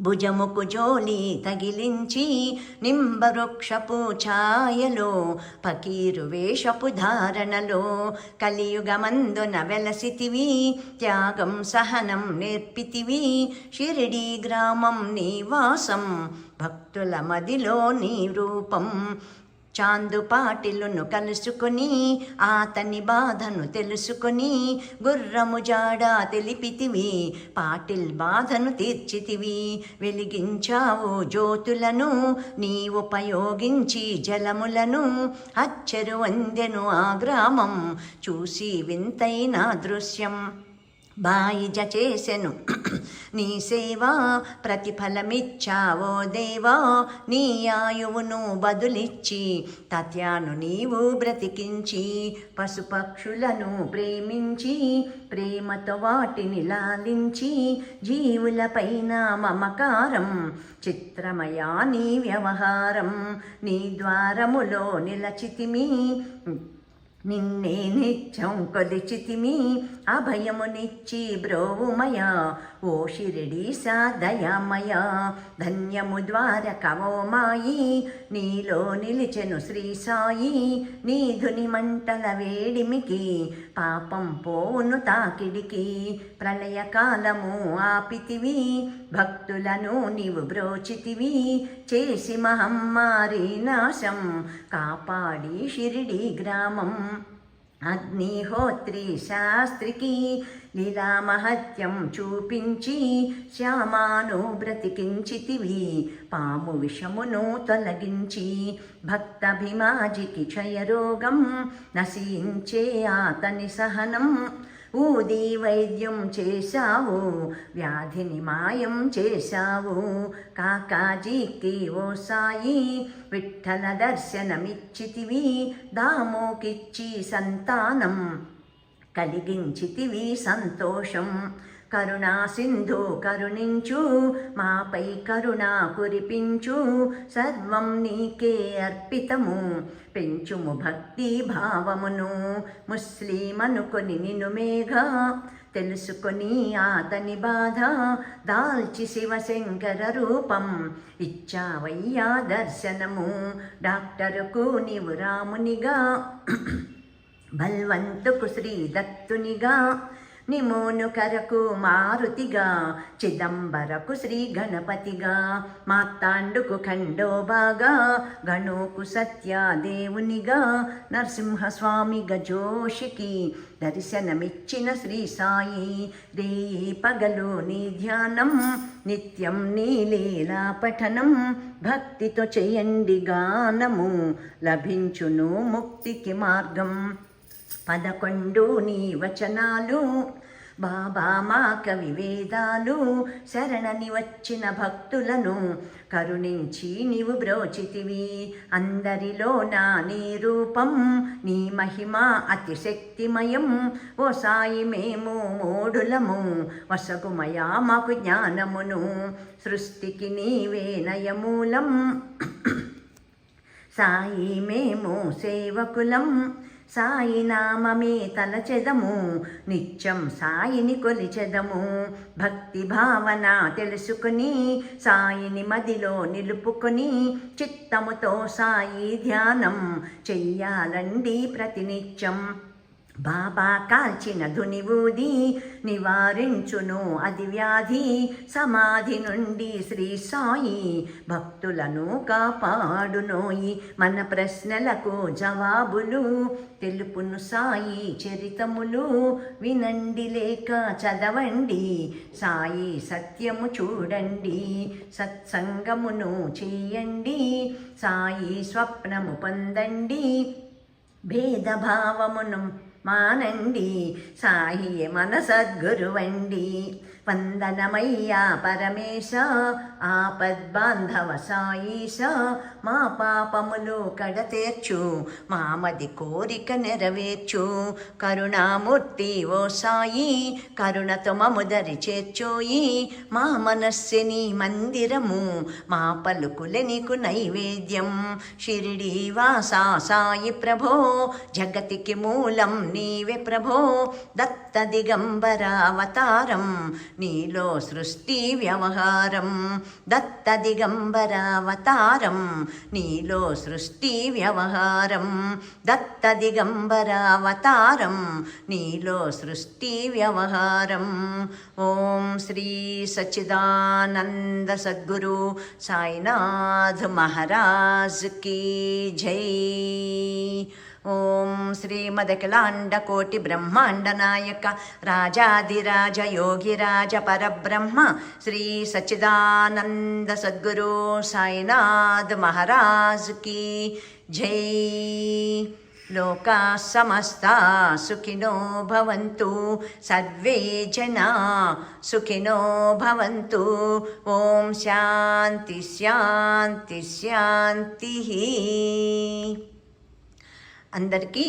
భుజముకు జోలి తగిలించి నింబవృక్షపు ఛాయలో పకీరు వేషపు ధారణలో కలియుగమందున వెలసితివి త్యాగం సహనం నేర్పితివి షిరిడి గ్రామం నివాసం భక్తుల మదిలో నీ రూపం. చాందు పాటిలును కలుసుకొని ఆతని బాధను తెలుసుకొని గుర్రము జాడ తెలిపితివి పాటిల్ బాధను తీర్చితివి. వెలిగించావు జ్యోతులను నీ ఉపయోగించి జలములను అచ్చరు వందెను ఆ గ్రామం చూసి వింతైన దృశ్యం. బాయిజ చేసెను. నీ సేవా ప్రతిఫలమిచ్చావో దేవా నీ ఆయువును బదులిచ్చి తత్యాను నీవు బ్రతికించి పశుపక్షులను ప్రేమించి ప్రేమతో వాటిని లాలించి జీవులపైన మమకారం చిత్రమయా నీ వ్యవహారం నీ ద్వారములో నిలచితిమి. నిన్నే నిత్యం కొలిచితిమి అభయమునిచ్చి బ్రోవుమయ. ఓ షిరిడి సాదయమయ ధన్యము ద్వారకమో మాయి. నీలో నిలిచెను శ్రీ సాయి. నీధుని మంటల వేడిమికి పాపం పోవును తాకిడికి. ప్రళయకాలము ఆపితివి భక్తులను నీవు బ్రోచితివి. చేసి మహమ్మారి నాశం కాపాడి షిరిడి గ్రామం. అగ్నిహోత్రి శాస్త్రికి లీలామహత్యం చూపించి శ్యామాను బ్రతికించితివి పాము విషమును తొలగించి భక్తభిమాజికి క్షయరోగం నశించే అతని సహనం. ఊది వైద్యం చేశావు వ్యాధిని మాయం చేశావు. కాకాజీకి ఓ సాయి విఠల దర్శనమిచ్చితివి దామోకిచ్చి సంతానం కలిగించితివి సంతోషం. కరుణా సింధు కరుణించు మాపై కరుణ కురిపించు సర్వం నీకే అర్పితము. పెంచుము భక్తి భావమును ముస్లిం అనుకొని నిన్ను మేఘ తెలుసుకొని ఆతని బాధ దాల్చి శివశంకర రూపం. ఇచ్చావయ్యా దర్శనము డాక్టరుకు నీవు రామునిగా. బల్వంతుకు శ్రీ దత్తునిగా. నిమోను కరకు మారుతిగా చిదంబరకు శ్రీ గణపతిగా మార్తాండుకు ఖండోబాగా గణోకు సత్యాదేవునిగా నరసింహస్వామి గజోషికి దర్శనమిచ్చిన శ్రీ సాయి రే పగలు నీ ధ్యానం నిత్యం నీ లీలా పఠనం భక్తితో చేయండి గానము లభించును ముక్తికి మార్గం. పదకొండు నీ వచనాలు బాబా మా కవి వేదాలు శరణని వచ్చిన భక్తులను కరుణించి నీవు బ్రోచితివి. అందరిలో నా నీ రూపం నీ మహిమ అతిశక్తిమయం. ఓ సాయి మేము మూడులము వసగుమయా మాకు జ్ఞానమును. సృష్టికి నీవే నయమూలం. సాయి మేము సేవకులం. సాయి నామమే తలచెదము నిత్యం సాయిని కొలిచెదము. భక్తి భావన తెలుసుకుని సాయిని మదిలో నిలుపుకొని చిత్తముతో సాయి ధ్యానం చెయ్యాలండి ప్రతినిత్యం. బాబా కాల్చిన ధునివూది నివారించును అది వ్యాధి. సమాధి నుండి శ్రీ సాయి భక్తులను కాపాడునోయి. మన ప్రశ్నలకు జవాబులు తెలుపును సాయి చరితములు. వినండి లేక చదవండి సాయి సత్యము చూడండి సత్సంగమును చేయండి సాయి స్వప్నము పొందండి. భేదభావమును మానండి సాయి మన సద్గురువండి వందనమయ్యా పరమేశ ఆపద్బాంధవ సాయిష మా పాపములు కడతేర్చు మామది కోరిక నెరవేర్చు. కరుణామూర్తి ఓ సాయి కరుణతో మముదరి చేర్చోయి. మా మనస్సుని మందిరము మా పలుకులె నీకు నైవేద్యం. షిరిడి వాసా సాయి ప్రభో జగతికి మూలం నీవే ప్రభో. దత్త దిగంబరావతారం నీలో సృష్టి వ్యవహారం. దత్త దిగంబరావతారం నీలో సృష్టి వ్యవహారం. దత్త దిగంబరావతారం నీలో సృష్టి వ్యవహారం. ఓం శ్రీ సచ్చిదానంద సద్గురు సాయినాథ్ మహారాజ్ కీ జై. ఓం శ్రీమదఖిలాండకోటి బ్రహ్మాండ నాయక రాజాదిరాజ యోగిరాజ పరబ్రహ్మ శ్రీ సచ్చిదానంద సద్గురు సాయినాథ్ మహారాజ్ కీ జై. లోకా సమస్తా సుఖినో భవంతు సర్వే జనా సుఖినో భవంతు. ఓం శాంతి శాంతి శాంతి. అందరికీ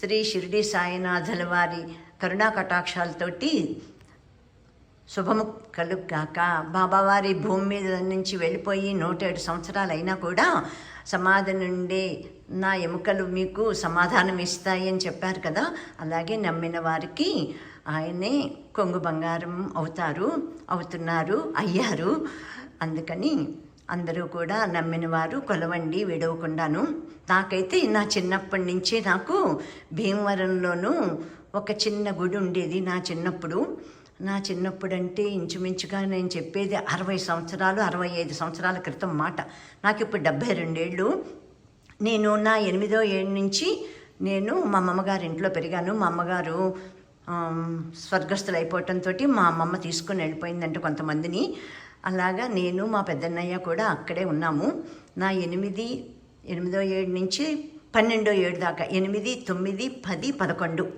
శ్రీ షిరిడి సాయినాథుల వారి కరుణా కటాక్షాలతోటి శుభము కలుగాక బాబావారి భూమి మీద నుంచి వెళ్ళిపోయి నూటేడు సంవత్సరాలు అయినా కూడా సమాధి నుండి నా ఎముకలు మీకు సమాధానం ఇస్తాయి అని చెప్పారు కదా. అలాగే నమ్మిన వారికి ఆయనే కొంగు బంగారం అవుతారు అవుతున్నారు అయ్యారు. అందుకని అందరూ కూడా నమ్మిన వారు కొలవండి విడవకుండాను. నాకైతే నా చిన్నప్పటి నుంచే నాకు భీమవరంలోనూ ఒక చిన్న గుడి ఉండేది నా చిన్నప్పుడు. నా చిన్నప్పుడు అంటే ఇంచుమించుగా నేను చెప్పేది అరవై సంవత్సరాలు అరవై ఐదు సంవత్సరాల క్రితం మాట. నాకు ఇప్పుడు డెబ్బై రెండేళ్ళు. నేను నా ఎనిమిదో ఏడు నుంచి నేను మా అమ్మగారి ఇంట్లో పెరిగాను. మా అమ్మగారు స్వర్గస్థులు అయిపోవటంతో మా అమ్మమ్మ తీసుకుని వెళ్ళిపోయిందంటే కొంతమందిని. అలాగా నేను మా పెద్దన్నయ్య కూడా అక్కడే ఉన్నాము. నా ఎనిమిది ఎనిమిదో ఏడు నుంచి పన్నెండో ఏడు దాకా ఎనిమిది తొమ్మిది పది పదకొండు.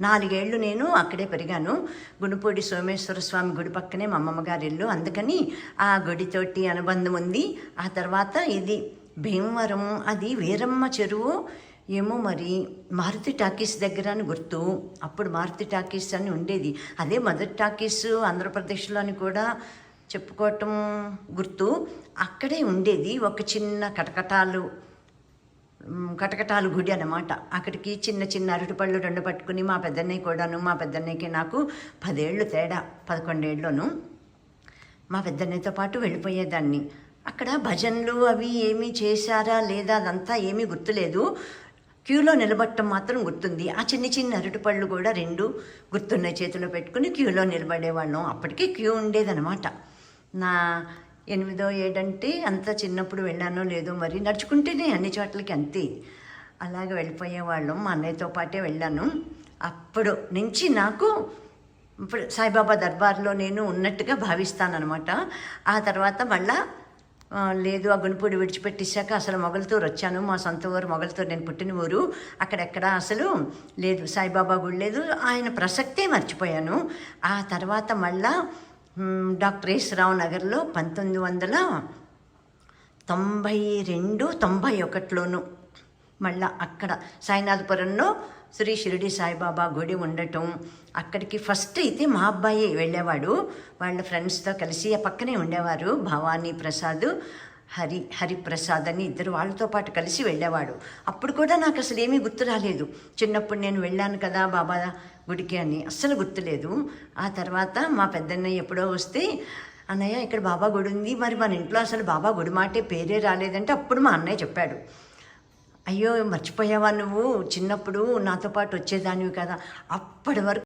నాలుగేళ్ళు నేను అక్కడే పెరిగాను. గుణపూడి సోమేశ్వర స్వామి గుడి పక్కనే మా అమ్మమ్మగారి ఇల్లు. అందుకని ఆ గుడితోటి అనుబంధం ఉంది. ఆ తర్వాత ఇది భీమవరం అది వీరమ్మ చెరువు. ఏమో మరి మారుతి టాకీస్ దగ్గర అని గుర్తు. అప్పుడు మారుతి టాకీస్ అని ఉండేది. అదే మొదటి టాకీస్ ఆంధ్రప్రదేశ్లోని కూడా చెప్పుకోవటం గుర్తు. అక్కడే ఉండేది ఒక చిన్న కటకటాలు కటకటాలు గుడి అనమాట అక్కడికి చిన్న చిన్న అరటిపళ్ళు రెండు పట్టుకుని మా పెద్దన్నయ్య కూడాను మా పెద్దన్నయ్యకి నాకు పదేళ్ళు తేడా పదకొండేళ్ళను. మా పెద్దన్నయ్యతో పాటు వెళ్ళిపోయేదాన్ని. అక్కడ భజనలు అవి ఏమీ చేశారా లేదా అదంతా ఏమీ గుర్తులేదు. క్యూలో నిలబడటం మాత్రం గుర్తుంది. ఆ చిన్న చిన్న అరటిపళ్ళు కూడా రెండు గుర్తున్నాయి చేతిలో పెట్టుకుని క్యూలో నిలబడేవాళ్ళం. అప్పటికే క్యూ ఉండేదనమాట నా ఎనిమిదో ఏడంటే అంత చిన్నప్పుడు వెళ్ళానో లేదో మరి నడుచుకుంటేనే అన్ని చోట్లకి అంతే. అలాగే వెళ్ళిపోయేవాళ్ళం. మా అన్నయ్యతో పాటే వెళ్ళాను. అప్పుడు నుంచి నాకు ఇప్పుడు సాయిబాబా దర్బార్లో నేను ఉన్నట్టుగా భావిస్తానమాట ఆ తర్వాత మళ్ళా లేదు ఆ గుణపూడి విడిచిపెట్టేశాక అసలు మొగలతూరు వచ్చాను. మా సొంత ఊరు మొగలతూరు. నేను పుట్టిన ఊరు. అక్కడెక్కడ అసలు లేదు సాయిబాబా గుడి లేదు. ఆయన ప్రసక్తే మర్చిపోయాను. ఆ తర్వాత మళ్ళా డాక్టర్ ఎస్ రావు నగర్లో పంతొమ్మిది వందల తొంభై రెండు తొంభై ఒకటిలోను మళ్ళా అక్కడ సాయినాథపురంలో శ్రీ షిరిడి సాయిబాబా గుడి ఉండటం. అక్కడికి ఫస్ట్ అయితే మా అబ్బాయి వెళ్ళేవాడు. వాళ్ళ ఫ్రెండ్స్తో కలిసి ఆ పక్కనే ఉండేవారు భవానీ ప్రసాద్. హరి హరిప్రసాద్ అని ఇద్దరు వాళ్ళతో పాటు కలిసి వెళ్ళేవాడు. అప్పుడు కూడా నాకు అసలు ఏమీ గుర్తు రాలేదు. చిన్నప్పుడు నేను వెళ్ళాను కదా బాబా గుడికి అని. అస్సలు గుర్తులేదు ఆ తర్వాత మా పెద్దన్నయ్య ఎప్పుడో వస్తే అన్నయ్య ఇక్కడ బాబా గుడి ఉంది. మరి మన ఇంట్లో అసలు బాబా గుడి మాటే పేరే రాలేదంటే అప్పుడు మా అన్నయ్య చెప్పాడు. అయ్యో మర్చిపోయావా నువ్వు? చిన్నప్పుడు నాతో పాటు వచ్చేదానివి కదా. అప్పటి వరకు